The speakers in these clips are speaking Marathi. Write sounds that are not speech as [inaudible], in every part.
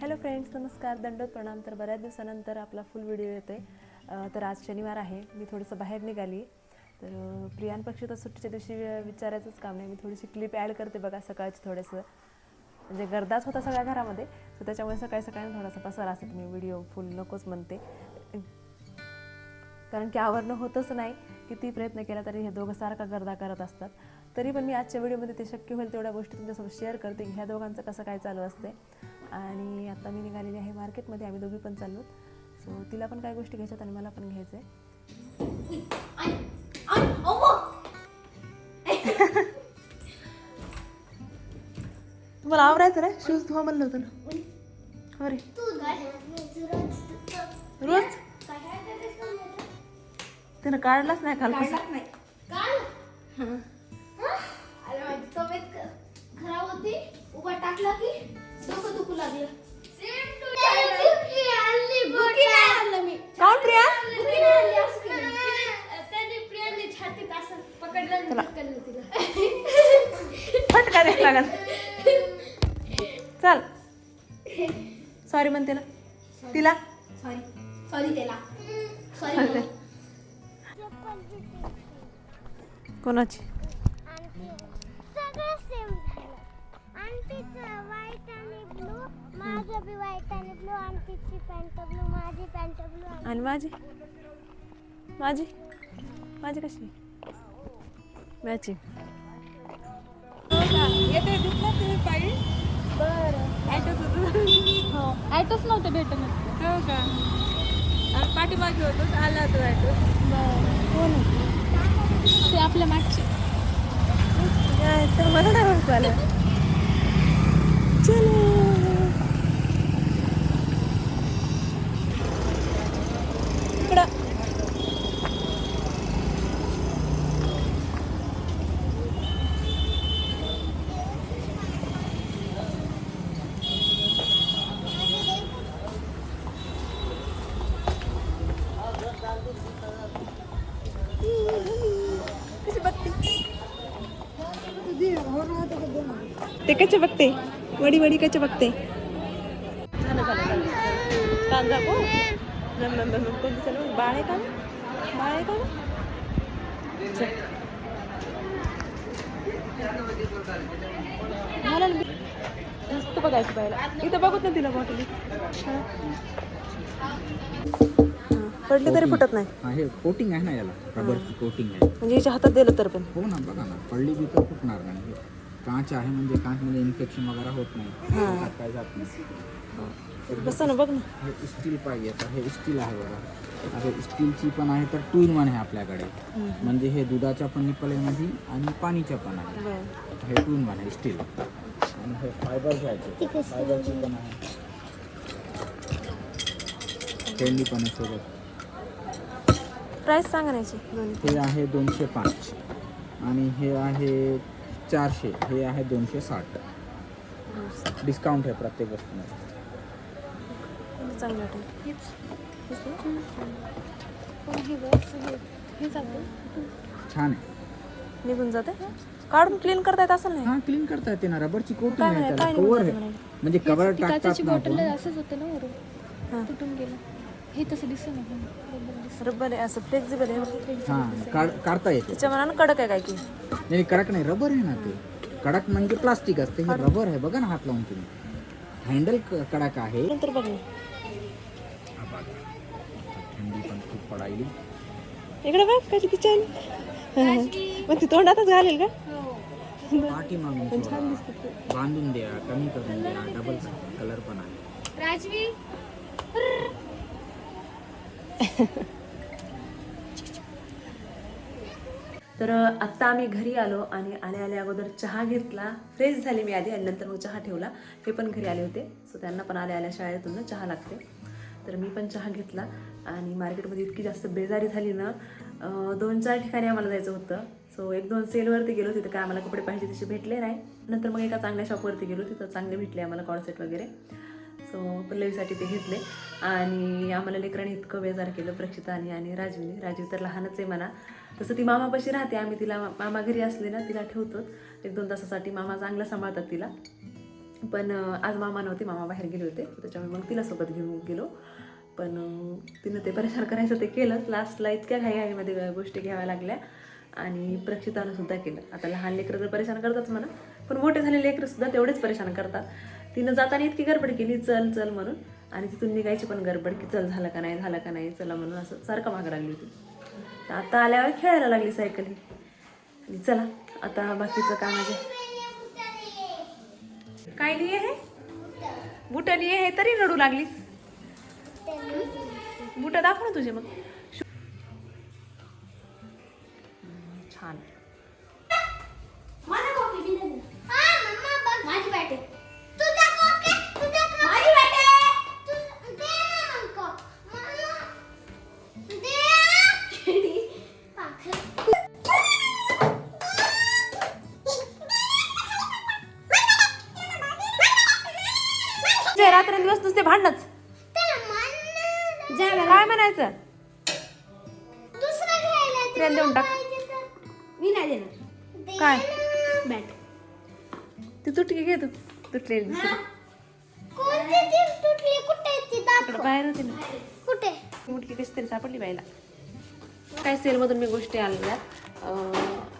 हॅलो फ्रेंड्स नमस्कार. दंडोत प्रणाम. तर बऱ्याच दिवसानंतर आपला फुल व्हिडिओ येते आहे तर आज शनिवार आहे. मी थोडंसं बाहेर निघाली. तर प्रियान पक्षी तर सुट्टीच्या दिवशी विचारायचंच काम नाही. मी थोडीशी क्लिप ॲड करते बघा सकाळची थोडंसं. म्हणजे गर्दाच होता सगळ्या घरामध्ये. तर त्याच्यामुळे सकाळी सकाळी थोडासा पसारा असतो मी. व्हिडिओ फुल नकोच म्हणते. कारण की आवरणं होतच नाही. किती प्रयत्न केला तरी हे दोघं सारखा गर्दा करत असतात. तरी पण मी आजच्या व्हिडिओमध्ये ते शक्य होईल तेवढ्या गोष्टी तुमच्यासोबत शेअर करते. की ह्या दोघांचं कसं काय चालू असते आणि आता मी निघालेली आहे मार्केटमध्ये आम्ही दोघी पण चाललो. सो तिला पण काय गोष्टी घ्यायच्यात आणि मला पण घ्यायचं आहे तुम्हाला आवरायचं रे? शूज धुवा म्हणलं होतं ना. अरे. रोज? त्यानं काढलाच नाही काल फटका द्यायला लागल? चल. सॉरी म्हण तिला तिला? Sorry. Sorry त्याला. Sorry. कोणाची? सगळं सेम झालं. आंटीचं व्हाईट आणि ब्लू माझं बी व्हाईट आणि ब्लू आंटीची पॅन्ट ब्लू माझी पॅन्ट ब्लू आणि माझी? माझी? माझी कशी? मॅचिंग येते दिसला तुम्ही पायी बरं. ॲटोच नव्हतं भेटत हो का? आम्ही पाठीमागे होतो आला होतो ॲटो कोण ते आपल्या मागचे. मला नाही ओळखू आलं चलो इकडं कशी बघते ते कसे बघते? वडी वडी कसे बघते? दिसलं बाळ आहे का बाळ आहे का. मस्त बघायचं पाहिला इथं बघत ना तिला बॉटली पडली तरी फुटत नाही. हा हे कोटिंग आहे ना याला. रबरची कोटिंग आहे. म्हणजे हिच्या हातात दिलं तर पण. हो ना बघा ना. पडली बी तर फुटणार नाही. हे काच आहे म्हणजे काचमध्ये इन्फेक्शन वगैरे होत नाही. हा. हात काय जात नाही. बसा ना बघ ना. हे स्टील पाहिजे तर हे स्टील आहे बघा. आता स्टीलची पण आहे तर टू इन वन आहे आपल्याकडे म्हणजे हे दुधाच्या पण निपल आहे आणि पाणीच्या पण आहे. बरं. हे टू इन वन आहे स्टील आणि हे फायबर घ्यायचे फायबरची पण आहे. ट्रेंडी पण आहे सोबत प्राईस सांगा ना याची दोन्ही. हे आहे दोनशे पाच. आणि हे आहे चारशे हे आहे दोनशे साठ. डिस्काउंट आहे प्रत्येक वस्तूमध्ये. वाटेल. छान आहे. निघून जाते काढून क्लीन करता येत असं नाही? हा क्लीन करता येते ना रबरची त्याला. काय कवर आहे? म्हणजे कवर टाकतात ना आपण. असंच होतं ना. वरून. तुटून गेलं. हे तसं दिसत नाही रबर आहे असं फ्लेक्झिबल आहे. हा काढ- काढता येते. त्याच्या मनानं कडक आहे काय की? नाही कडक नाही रबर आहे ना ते. कडक म्हणजे प्लास्टिक असते हे रबर आहे. बघा ना हात लावून तुम्ही. हँडल कडक आहे. नंतर बघ. हा. थंडी पण खूप पडायली. इकडे बघ कशी छान मग ती तोंडातच घालेल का? पाठी मागून सोडा. बांधून द्या कमी करून द्या. डबल कलर पण आहे. राजवी. [laughs] तर आत्ता आम्ही घरी आलो आणि आल्या आल्या अगोदर चहा घेतला. फ्रेश झाली मी आधी आणि नंतर मग चहा ठेवला. हे पण घरी आले होते. सो त्यांना पण आल्या आल्या शाळेतून ना चहा लागते. तर मी पण चहा घेतला आणि मार्केटमध्ये इतकी जास्त बेजारी झाली ना दोन चार ठिकाणी आम्हाला जायचं होतं. सो एक दोन सेलवरती गेलो तिथं काय आम्हाला कपडे पाहिजे तसे भेटले नाही. नंतर मग एका चांगल्या शॉपवरती गेलो. तिथं चांगले भेटले आम्हाला कॉडसेट वगैरे. सो पल्लवीसाठी ते घेतले. आणि आम्हाला लेकरांनी इतकं बेजार केलं प्रक्षिताने आणि राजवीने राजवी तर लहानच आहे म्हणा. तसं ती मामापाशी राहते. आम्ही तिला मामा घरी असले ना तिला ठेवतो एक दोन तासासाठी मामा चांगला सांभाळतात तिला. पण आज मामा नव्हते. मामा बाहेर गेले होते. त्याच्यामुळे मग तिला सोबत घेऊन गेलो. पण तिनं ते परेशान करायचं ते केलंच लास्टला इतक्या घाई घाईमध्ये गोष्टी घ्याव्या लागल्या. आणि प्रक्षितानं सुद्धा केलं. आता लहान लेकरं तर परेशान करतात म्हणा. पण मोठे झालेले लेकरं सुद्धा तेवढेच परेशान करतात. तिनं जाताना इतकी गडबड केली चल चल म्हणून. आणि तिथून निघायची पण गडबड की चल झालं का नाही झालं का नाही चला म्हणून असं सारखं मागं लागली होती. तर आता आल्यावर खेळायला लागली सायकल ही. आणि चला आता बाकीचं काम आहे. काय लिहे हे बुट लिहे हे तरी रडू लागलीस. बुट दाखव ना तुझे मग. काय म्हणायचं? ट्रेन देऊन टाक. मी नाही देणार. काय? बॅट. ती तुटकी घे तू. तुटलेली बाहेर होती ना. कुठे? मुटकी कशी तरी सापडली बाईला. काय सेलमधून मी गोष्टी आणल्या.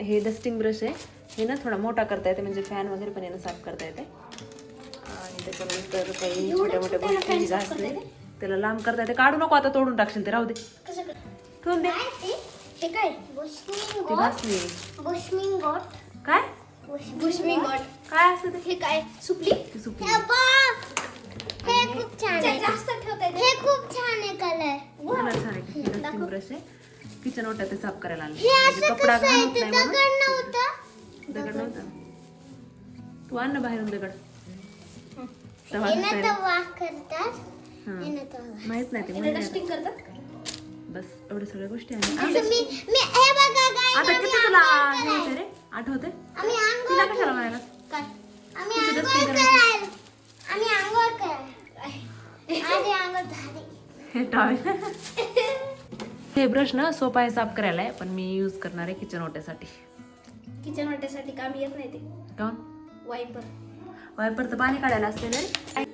हे डस्टिंग ब्रश आहे. हे ना थोडा मोठा करता येते म्हणजे फॅन वगैरे पण यानं साफ करता येते. आणि त्याच्यानंतर काही छोट्या मोठ्या गोष्टी घासले. त्याला लांब करता येते. काढू नको आता तोडून टाकशील ते. राहू दे. ठेवून दे. काय ते? हे काय? ते घासली काय? असतं ते? हे काय? सुपली? ती सुकली हे हे खूप छान आहे. जास्त ठेवता हे खूप छान आहे कलर छान आहे. आहे किचन ओट्या ते साफ करायला हे म्हणजे असं कपडा कसं आहे? घालत ते नाही म्हणून. दगड नव्हतं. दगड नव्हता. तू आण ना बाहेरून दगड. तवा हे ना घासायला. तवा करतात. माहीत नाही ते डस्टिंग करतात? बस एवढ्या सगळ्या गोष्टी आहेत. असं मी मी हे बघा काय आता किती तुला हे होते रे? आठवते? आम्ही तिला आंघोळ कशाला म्हणायला काय? आम्ही तुझं आंघोळ dusting करायला. आम्ही आंघोळ करायला. आधी आंघोळ झाली. हे टॉवेल हे ब्रश ना सोपा आहे साफ करायला आहे पण मी यूज करणार आहे किचन ओट्यासाठी किचन वाट्यासाठी काम येत नाही ते. काऊन वाईपर वायपर तर पाणी काढायला असते ना रे.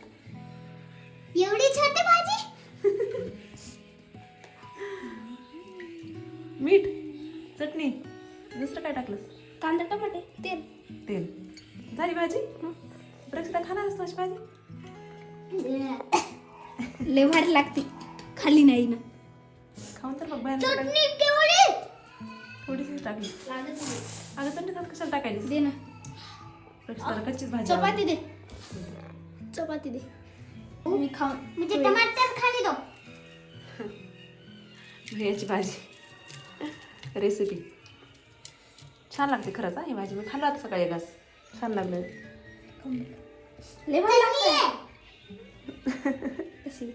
मीठ चटणी दुसरं काय टाकलंस? कांदा टमाटे तेल. तेल. झाली भाजी? प्रक्षिता खाणार असतो अशी भाजी? [coughs] लय भारी लागते. खाली नाही ना. खाऊन तर बघ बाहेर थोडीशी टाकली. अगं चटणी त्यात कशाला टाकायची दे ना. प्रक्षिताला कच्चीच भाजी चपाती दे. चपाती दे. मी खाऊन म्हणजे टमाटर खाली दो. [laughs] याची भाजी. रेसिपी. छान लागते खरंच हा ही भाजी. मी खाल्ला सकाळी घास छान लागलं. कशी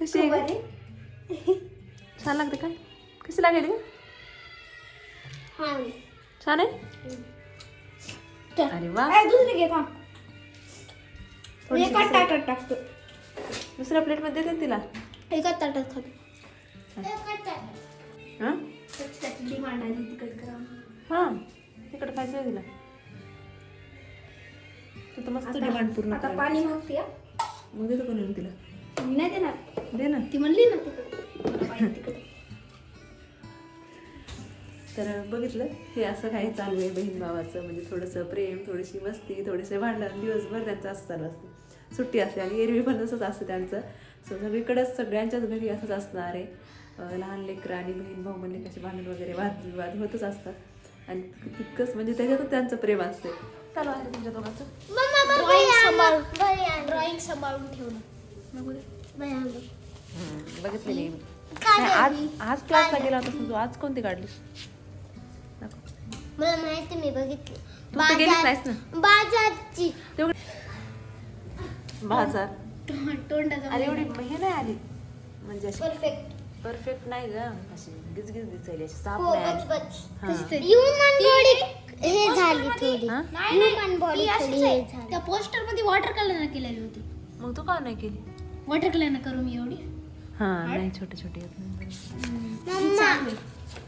कशी? आहे? छान लागते काय कशी लागेल? हा छान. आहे. अरे वा. ए, दुसरी घे टाकतो. दुसऱ्या प्लेटमध्ये देते तिला. एका ताटात खातो. हां? तिकट करा हां तिकडं खायचं आहे तिला. तू तर मस्त डिमांड पूर्ण आता. पाणी मागते हा. मग देतो तिला? मी नाही देणार. दे ना. ती म्हणली ना मला पाहिजे [laughs] तर बघितलं हे असं काही चालू आहे बहीण भावाचं. म्हणजे थोडंसं प्रेम थोडीशी मस्ती थोडेसे भांडण. दिवसभर त्यांचं असं चालू असतं. सुट्टी असते आणि एरवी पण तसंच असतं त्यांचं. सो सगळीकडेच सगळ्यांच्याच घरी असंच असणार आहे. लहान लेकरं आणि बहीण भाऊ म्हणले कसे भांडण वगैरे वादविवाद होतच असतात. आणि तितकंच म्हणजे त्याच्यातच त्यांचं प्रेम असते चालू आहे तुमच्या दोघांचं. ड्रॉइंग बघ सांभाळून. ड्रॉइंग सांभाळून ठेवणं आज? आज क्लासला गेला होता तू आज कोणती काढलीस. मला माहिती मी बघितली. बाजारची. तेवढी बाजार. तोंडाचा अरे एवढी हे नाही आली. म्हणजे परफेक्ट परफेक्ट नाही ग. अशी गिजगिज दिसायली अशी साफ हो नाही. बच आली बच हा. ह्युमन बॉडी हे झाली थोडी. हा? नाही नाही. ती अशीच थोडी आहे. हे झाली. त्या पोस्टरमध्ये वॉटर कलर केलेली होती. मग तू का नाही केली? वॉटर कलर करू मी एवढी. हां नाही छोटे छोटे येत नाही. मम्मा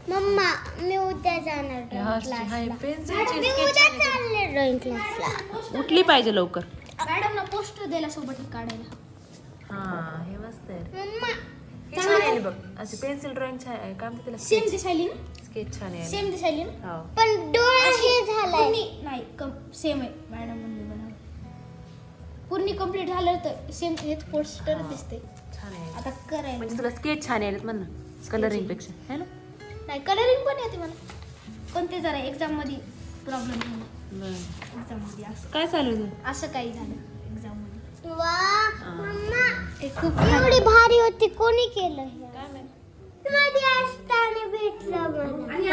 मम्मा मी उद्या जाणार हे हाय मी उद्या चालले ड्रॉइंग क्लासला उठली पाहिजे लवकर. मॅडमला पोस्टर द्यायला सोबत काढायला. हां हे मस्त आहे. मम्मा छान आहे बघ. अशी पेन्सिल ड्रॉइंग छान आहे काय म्हणते त्याला? सेम दिसायली ना? स्केच छान आहे. सेम दिसायली ना? हो. पण डोळा हे झालाय. पूर्णी नाही कम सेम आहे. मॅडम म्हणले पूर्ण कंप्लीट झालं तर सेम हेच पोस्टर दिसते छान आहे. आता करायला म्हणजे तुला स्केच छान यायलेत म्हण ना कलरिंगपेक्षा. है ना? नाही कलरिंग पण येते मला पण ते जरा एक्झाममध्ये प्रॉब्लेम झाला. बरं. एक्झाममध्ये असं. काय चालू आहे तुझं? असं काही झालं. एक्झाममध्ये. वा मम्मा. एवढी भारी होती कोणी केलं हे. मध्ये असताना भेटलं मला. आणि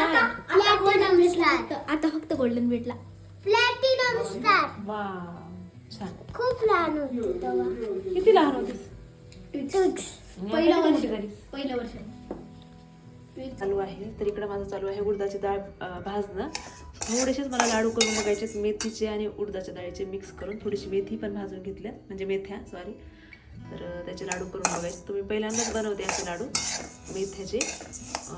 आता फक्त गोल्डन भेटला. प्लॅटिनम स्टार छान. खूप लहान होती तेव्हा. किती लहान होतीस? पहिलं वर्ष? पहिलं वर्ष. चालू आहे तर इकडं माझं चालू आहे उडदाची डाळ भाजणं. थोडेसेच मला लाडू करून बघायचे मेथीचे आणि उडदाच्या डाळीचे मिक्स करून थोडीशी मेथी पण भाजून घेतल्या म्हणजे मेथ्या सॉरी तर त्याचे लाडू करून बघायचे. तुम्ही पहिल्यांदाच बनवते असे लाडू. मेथ्याचे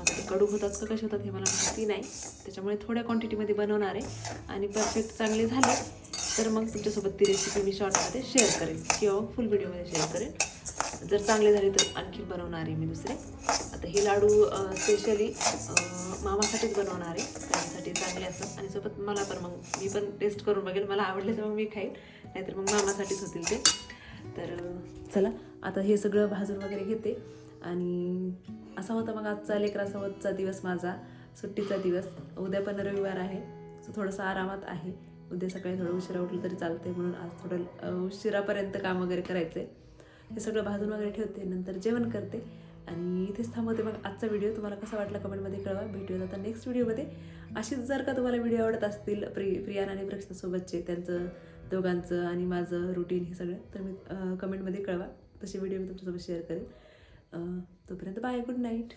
ते कडू होतात का कसे होतात हे मला माहिती नाही. त्याच्यामुळे थोड्या क्वांटिटीमध्ये बनवणार आहे. आणि परफेक्ट चांगले झाले तर मग तुमच्यासोबत ती रेसिपी मी शॉर्टमध्ये शेअर करेन किंवा फुल व्हिडिओमध्ये शेअर करेन. जर चांगले झाले तर आणखी बनवणार आहे मी दुसरे. आता हे लाडू स्पेशली मामासाठीच बनवणार आहे. त्यासाठी चांगले असतात. आणि सोबत मला पण मग मी पण टेस्ट करून बघेल. मला आवडले तर मग मी खाईन. नाहीतर मग मामासाठीच होतील ते. तर चला आता हे सगळं भाजून वगैरे घेते. आणि असा होता मग आजचा लेकरासोबतचा दिवस माझा सुट्टीचा दिवस. उद्या पण रविवार आहे सो थोडंसं आरामात आहे. उद्या सकाळी थोडं उशिरा उठलं तरी चालते म्हणून आज थोडं उशिरापर्यंत काम वगैरे करायचं आहे हे सगळं भाजून वगैरे ठेवते नंतर जेवण करते. आणि इथेच थांबवते मग आजचा व्हिडिओ. तुम्हाला कसा वाटला कमेंटमध्ये कळवा. भेटूया आता नेक्स्ट व्हिडिओमध्ये. अशीच जर का तुम्हाला व्हिडिओ आवडत असतील प्रि प्रियान आणि प्रश्नासोबतचे त्यांचं दोघांचं आणि माझं रुटीन हे सगळं तर मी कमेंटमध्ये कळवा. तसे व्हिडिओ मी तुमच्यासोबत शेअर करेन. तोपर्यंत बाय गुड नाईट